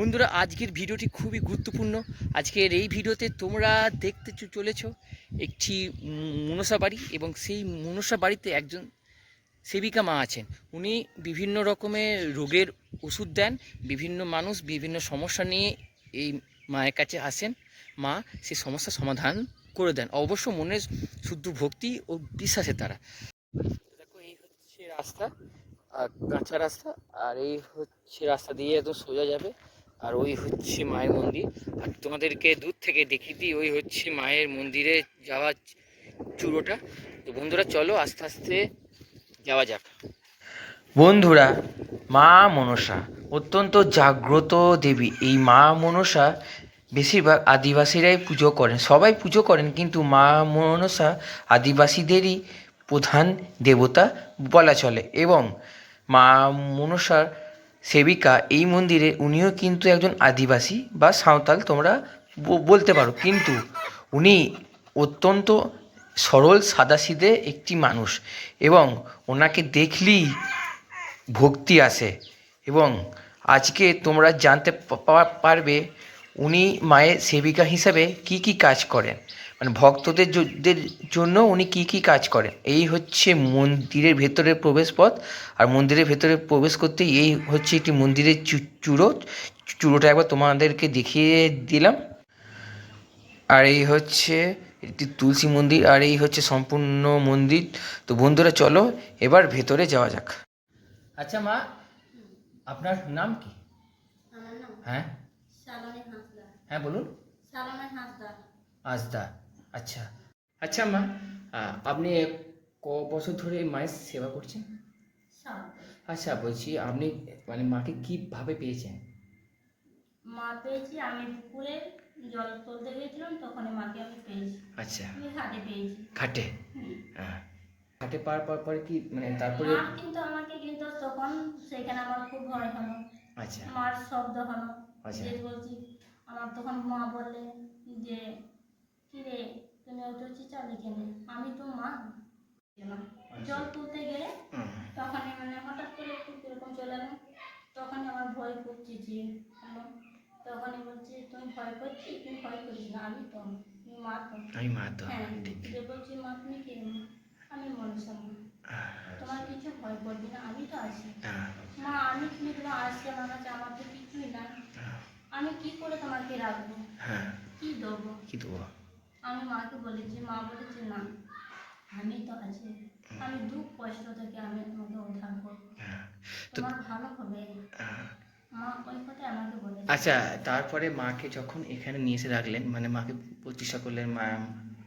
বন্ধুরা, আজকের ভিডিওটি খুবই গুরুত্বপূর্ণ। আজকের এই ভিডিওতে তোমরা দেখতে চলেছ একটি মনসা বাড়ি এবং সেই মনসা বাড়িতে একজন সেবিকা মা আছেন। উনি বিভিন্ন রকমের রোগের ওষুধ দেন, বিভিন্ন মানুষ বিভিন্ন সমস্যা নিয়ে এই মায়ের কাছে আসেন। মা সেই সমস্যার সমাধান করে দেন। অবশ্য মনের শুদ্ধ ভক্তি ও বিশ্বাসে তারা। দেখো, এই হচ্ছে রাস্তা, আর কাঁচা রাস্তা, আর এই হচ্ছে রাস্তা দিয়ে একদম সোজা যাবে। আর ওই হচ্ছে মায়ের মন্দির। আর তোমাদেরকে দূর থেকে দেখিয়ে দিই, ওই হচ্ছে মায়ের মন্দিরে যাওয়া চূড়োটা। তো বন্ধুরা, চলো আস্তে আস্তে যাওয়া যাক। বন্ধুরা, মা মনসা, অত্যন্ত জাগ্রত দেবী। এই মা মনসা বেশিরভাগ আদিবাসীরাই পুজো করেন। সবাই পুজো করেন, কিন্তু মা মনসা আদিবাসীদেরই প্রধান দেবতা বলা চলে। এবং মা মনসার সেবিকা, এই মন্দিরে উনিও কিন্তু একজন আদিবাসী বা সাঁওতাল, তোমরা বলতে পারো। কিন্তু উনি অত্যন্ত সরল, সাদাসিধে একটি মানুষ এবং ওনাকে দেখলেই ভক্তি আসে এবং আজকে তোমরা জানতে পারবে উনি মায়ের সেবিকা হিসাবে কি কি কাজ করেন। মানে ভক্তদের জন্য উনি কি কি কাজ করেন? এই হচ্ছে মন্দিরের ভেতরের প্রবেশ পথ আর মন্দিরের ভেতরে প্রবেশ করতে এই হচ্ছে একটি মন্দিরের চু- চূড়ো চূড়োটা একবার তোমাদেরকে দেখিয়ে দিলাম। আর এই হচ্ছে একটি তুলসী মন্দির আর এই হচ্ছে সম্পূর্ণ মন্দির। তো বন্ধুরা চলো এবার ভেতরে যাওয়া যাক। আচ্ছা মা আপনার নাম কি? হ্যাঁ? হ্যাঁ বলুন। হাঁসদা আচ্ছা আচ্ছা মা আপনি ক বছর ধরে মায়ের সেবা করছেন? আচ্ছা বলছি আপনি মানে মাকে কীভাবে পেয়েছেন? মা পেয়েছি আমি পুকুরে জল তুলতে গিয়েছিলাম তখন মাকে আমি পেয়েছি। আচ্ছা। ঘাটে পেয়েছি। ঘাটে? হ্যাঁ ঘাটে পার পর পরে কি মানে তারপরে? মা কিন্তু আমাকে কিন্তু তখন সেখানে আমার খুব ভয় হলো। আচ্ছা। মার শব্দ হলো। আচ্ছা। বলছি আমার তখন মা বললে যে কিরে তুমি অত চিচালে কেন? আমি তো মা। জল তুলতে গেলে তখন মানে হঠাৎ করে একটু কীরকম চলে এলো তখনই আমার ভয় চেঁচিয়ে হলো তখনই বলছি তুমি ভয় করছি? তুমি ভয় করিস না। আমি তো মা তো। আমি মা তো হ্যাঁ যে বলছি মা তুমি কে আমি মনসা মা। তোমার কিছু ভয় করবি না? আমি তো আছি। আহ, মা আমি তুমি তোমার আসছে আমার কাছে আমার তো কিছুই না। আমি কি করে তোমাকে রাখব? হ্যাঁ। কি দেবো? কি দেবো? আমি মাকে বলেছি মা বলেছে না আমি তো আছি। আমি দুঃখ কষ্ট থেকে আমি তোমাকে উদ্ধার করব। হ্যাঁ তোমার ভালো হবে। মা ওই কথাই আমাকে বলেছে। আচ্ছা তারপরে মাকে যখন এখানে নিয়ে এসে রাখলেন মানে মাকে প্রতিষ্ঠা করলেন মা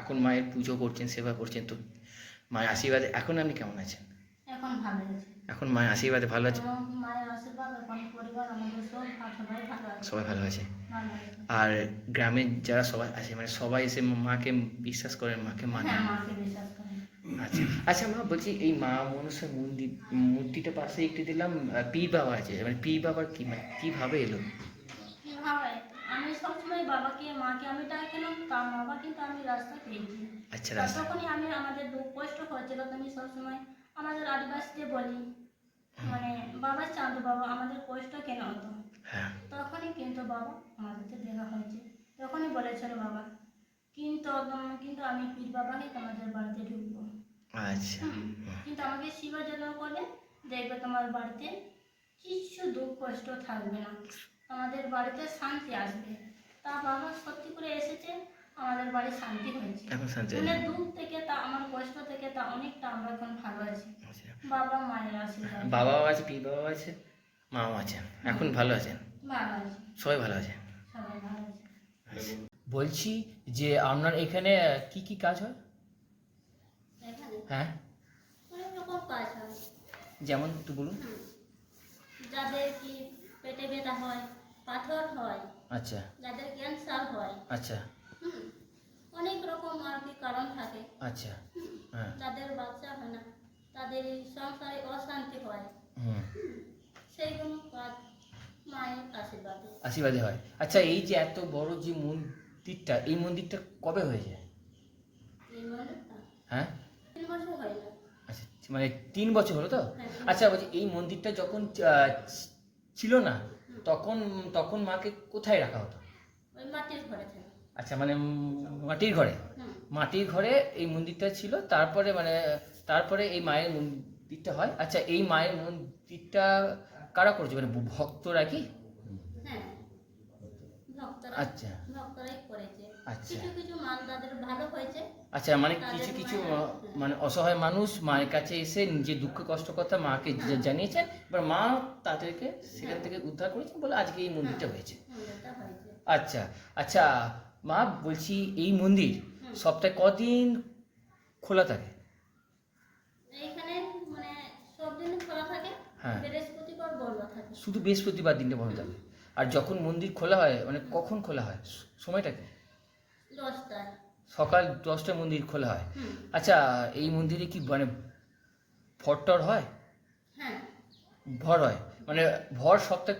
এখন মায়ের পুজো করছেন সেবা করছেন তো মায়ের আশীর্বাদে এখন আপনি কেমন আছেন? এখন ভালো আছে। এখন মায়ের আশীর্বাদে ভালো আছে? মায়ের আশীর্বাদ এখন পরিবার আমাদের সব সবাই ভালো আছে। সবাই ভালো আছে? আর গ্রামের যারা সবাই আছে মানে সবাই এসে মাকে বিশ্বাস করেন মাকে মানেন হ্যাঁ করে। আচ্ছা আচ্ছা মা বলছি এই মা মনসা মন্দির মূর্তিটা পাশে একটি দিলাম পীর বাবা আছে মানে পীর বাবার কি মানে কীভাবে এলো? আমি সবসময় বাবাকে মাকে আমি ডাকিলাম তার বাবা কিন্তু আমি রাস্তা পেয়েছি। আচ্ছা রাস্তা। তখনই আমি আমাদের দুঃখ কষ্ট হয়েছিল তুমি সবসময় আমাদের আদিবাসীদের বলি মানে বাবা চাঁদ বাবা আমাদের কষ্ট কেন হতো? হ্যাঁ। তখনই কিন্তু বাবা আমাদের দেখা হয়েছে। তখনই বলেছিল বাবা কিন্তু কিন্তু আমি পীর বাবাকে তোমাদের বাড়িতে ঢুকবো। আচ্ছা। কিন্তু আমাকে শিবা যত্ন করলে দেখবে তোমার বাড়িতে কিছু দুঃখ কষ্ট থাকবে না। আমাদের বাড়িতে শান্তি আসবে। তা বাবা সত্যি করে এসেছে আমাদের বাড়ি শান্তি হয়েছে। এখন শান্তি দুঃখ থেকে তা অনেকটা আমরা এখন ভালো আছি। আচ্ছা। বাবা মায়ের আশীর্বাদ বাবাও আছে পীর বাবাও আছে মাও আছেন এখন ভালো আছেন ভালো আছে। সবাই ভালো আছে? সবাই ভালো আছে। বলছি যে আপনার এখানে কি কি কাজ হয়? হ্যাঁ? অনেক রকম কাজ হয়। যেমন একটু বলুন। যাদের কি পেটে ব্যথা হয় পাথর হয় আচ্ছা। যাদের ক্যান্সার হয়। আচ্ছা। অনেক রকম আর কি কারণ থাকে। আচ্ছা। হ্যাঁ। যাদের বাচ্চা হয় না। তাদের সংসারে অশান্তি হয়। সেইগুলো কাজ মায়ের আশীর্বাদে। আশীর্বাদে হয়। আচ্ছা এই যে এত বড় যে মন্দিরটা এই মন্দিরটা কবে হয়েছে? হ্যাঁ। তিন বছর হয় আচ্ছা মানে তিন বছর হলো তো? হ্যাঁ। আচ্ছা বলছি এই মন্দিরটা যখন ছিল না তখন তখন মাকে কোথায় রাখা হতো? আচ্ছা মানে মাটির ঘরে? মাটির ঘরে এই মন্দিরটা ছিল। তারপরে মানে তারপরে এই মায়ের মন্দিরটা হয়। আচ্ছা এই মায়ের মন্দিরটা কারা করেছে? মানে ভক্তরা কি? হ্যাঁ আচ্ছা। আচ্ছা। আচ্ছা মানে কিছু কিছু মানে অসহায় মানুষ মায়ের কাছে এসে নিজের দুঃখ কষ্ট কথা মাকে জানিয়েছেন। এবার মা তাদেরকে সেখান থেকে উদ্ধার করেছেন বলে আজকে এই মন্দিরটা হয়েছে। আচ্ছা আচ্ছা মা বলছি এই মন্দির সপ্তাহে কদিন খোলা থাকে? এইখানে মানে সব দিন খোলা থাকে। হ্যাঁ। বৃহস্পতিবার বন্ধ থাকে। শুধু বৃহস্পতিবার দিনটা বন্ধ থাকে। আর যখন মন্দির খোলা হয় মানে কখন খোলা হয়? সময়টা কি? দশটায়। সকাল দশটায় মন্দির খোলা হয়। আচ্ছা এই মন্দিরে কি মানে ভরটর হয়? হ্যাঁ। ভর হয়? মানে ভর সপ্তাহে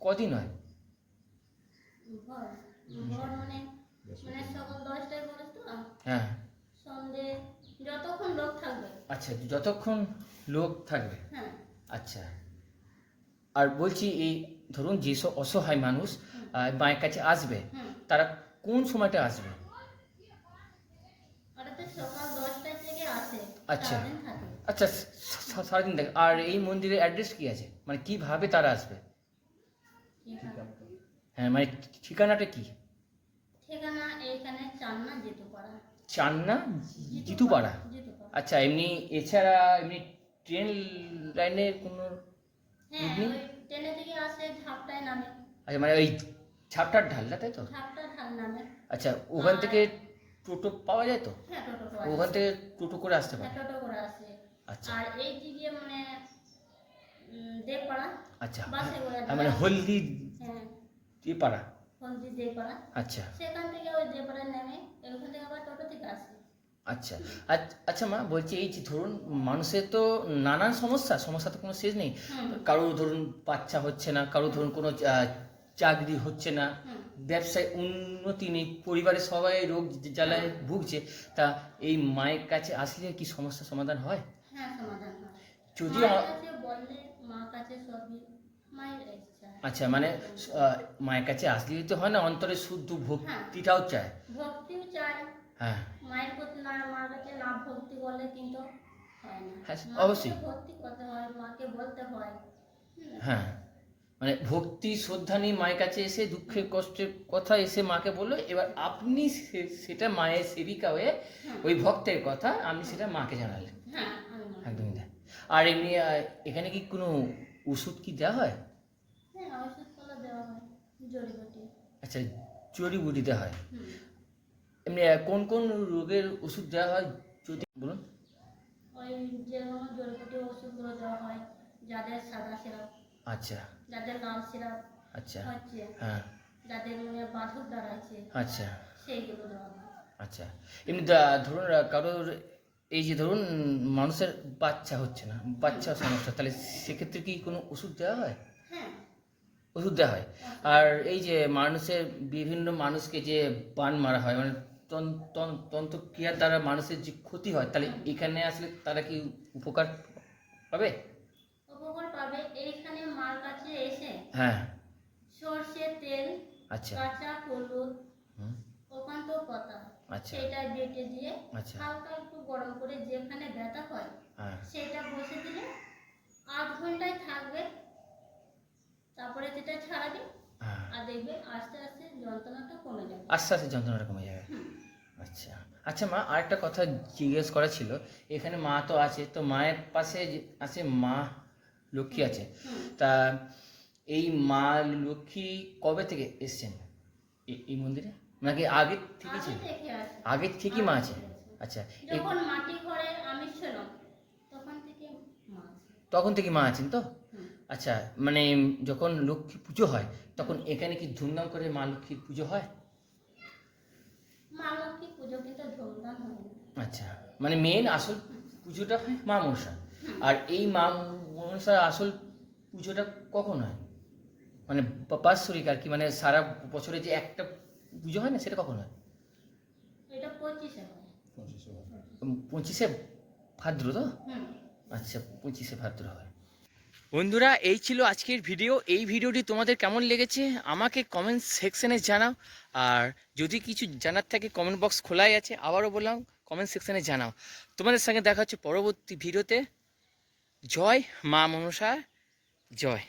কদিন হয়? ভোর। ভোর মানে মানে সকাল দশটায় বলিস তো হ্যাঁ সন্ধে যতক্ষণ লোক থাকবে আচ্ছা যতক্ষণ লোক থাকবে। হ্যাঁ। আচ্ছা। আর বলছি এই ধরুন যেসব অসহায় মানুষ মায়ের কাছে আসবে তারা কোন সময়টা আসবে? আচ্ছা। আচ্ছা সারাদিন থাকে। আর এই মন্দিরের অ্যাড্রেস কি আছে? মানে কীভাবে তারা আসবে? হ্যাঁ মানে ঠিকানাটা কি? ঠিকানা এইখানে চান্না যেতে পারা চান্না জিতুপাড়া? আচ্ছা এমনি এছাড়া এমনি ট্রেন লাইনের কোনো হ্যাঁ? ওই ট্রেনে থেকে আসে ঝাপটায় নামে। আচ্ছা মানে ওই ছাপটার ঢালটা তাই তো? ঝাপটা ঢাল নামে। আচ্ছা ওখান থেকে টোটো পাওয়া যায় তো? হ্যাঁ টোটো করে ওখান থেকে টোটো করে আসতে হ্যাঁ পারে টোটো করে আসে। আচ্ছা। আর এই দিকে মানে দেবপাড়া। আচ্ছা বাসে করে মানে হলদি হ্যাঁ। দিয়ে হলদি দেবপাড়া। আচ্ছা। সেখান থেকে ওই দেবপাড়ায় নেমে ওখান থেকে আবার টোটো থেকে আসে। আচ্ছা। আচ- আচ্ছা মা বলছি এই যে ধরুন মানুষের তো নানান সমস্যা সমস্যা তো কোনো শেষ নেই। কারও ধরুন বাচ্চা হচ্ছে না কারও ধরুন কোনো চাকরি হচ্ছে না। ব্যবসায় উন্নতি নেই পরিবারের সবাই রোগ জ্বালায় ভুগছে। তা এই মায়ের কাছে আসলে কি সমস্যার সমাধান হয়? হ্যাঁ যদি আচ্ছা মানে মায়ের কাছে আসলেই তো হয় না অন্তরে শুদ্ধ ভক্তিটাও চায়। ভক্তিও চাই হ্যাঁ। মায়ের প্রতি না মার কাছে না ভক্তি করলে কিন্তু হয় না। হ্যাঁ, অবশ্যই। করতে হয় মাকে বলতে হয়। হ্যাঁ মানে ভক্তি শ্রদ্ধা নিয়ে মায়ের কাছে এসে দুঃখের কষ্টের কথা এসে মাকে বলল এবার আপনি সেটা মায়ের সেবিকা হয়ে ওই ভক্তের কথা আপনি সেটা মাকে জানালেন হ্যাঁ একদমই তাই। আর এমনি এখানে কি কোনো ওষুধ কি দেওয়া হয়? হ্যাঁ হয় আচ্ছা জড়িবুটি দেওয়া হয়। এমনি কোন কোন রোগের ওষুধ দেওয়া হয়? যদি বলুন। ওই যেরকম জড়িবটি ওষুধগুলো দেওয়া হয় যাদের সাদা সিরাপ। আচ্ছা। যাদের লাল সিরাপ আচ্ছা। হচ্ছে হ্যাঁ। যাদের মনে বাধক দাঁড়াচ্ছে আচ্ছা। সেইগুলো দেওয়া হয়। আচ্ছা। এমনি ধরুন কারোর এই যে ধরুন মানুষের বাচ্চা হচ্ছে না বাচ্চা সমস্যা তাহলে সেক্ষেত্রে কি কোনো ওষুধ দেওয়া হয়? হ্যাঁ। ওষুধ দেওয়া হয়। আর এই যে মানুষের বিভিন্ন মানুষকে যে বান মারা হয় মানে তন্ত্রক্রিয়ার দ্বারা মানুষের যে ক্ষতি হয় তাহলে এখানে আসলে তারা কি উপকার পাবে? উপকার পাবে। এইখানে মার কাছে এসে হ্যাঁ। সর্ষের তেল আচ্ছা। কাঁচা হলুদ পাতা আচ্ছা। সেটা বেটে দিয়ে আচ্ছা। হালকা একটু গরম করে যেখানে ব্যথা হয় হ্যাঁ। সেটা বসে দিলে আধ ঘন্টায় থাকবে। তারপরে যেটা ছাড়াবে হ্যাঁ। আর দেখবে আস্তে আস্তে যন্ত্রণাটা কমে যাবে। আস্তে আস্তে যন্ত্রণাটা কমে যাবে। আচ্ছা। আচ্ছা মা আরেকটা কথা জিজ্ঞেস করা ছিল। এখানে মা তো আছে তো মায়ের পাশে যে আছে মা লক্ষ্মী আছে। তা এই মা লক্ষ্মী কবে থেকে এসছেন? এই- মন্দিরে? নাকি আগে থেকে ছিল? আগে থেকেই মা আছে? আচ্ছা তখন থেকে মা আছেন তো? আচ্ছা মানে যখন লক্ষ্মী পুজো হয় তখন এখানে কি ধুমধাম করে মা লক্ষ্মীর পুজো হয়? মা লক্ষ্মী পুজো কিন্তু ধুমধাম হয় না আচ্ছা মানে মেন আসল পুজোটা হয় মা মনসা। আর এই মা মনসার আসল পুজোটা কখন হয়? মানে বাৎসরিক আর কি মানে সারা বছরে যে একটা পুজো হয় না সেটা কখন হয়? এটা পঁচিশে হয়। পঁচিশে ভাদ্র তো? আচ্ছা পঁচিশে ভাদ্র হয়। বন্ধুরা, এই ছিল আজকের ভিডিও এই ভিডিওটি তোমাদের কেমন লেগেছে? আমাকে কমেন্ট সেকশানে জানাও। আর যদি কিছু জানার থাকে কমেন্ট বক্স খোলাই আছে, আবারও বললাম কমেন্ট সেকশানে জানাও। তোমাদের সঙ্গে দেখা হচ্ছে পরবর্তী ভিডিওতে জয় মা মনসা, জয়।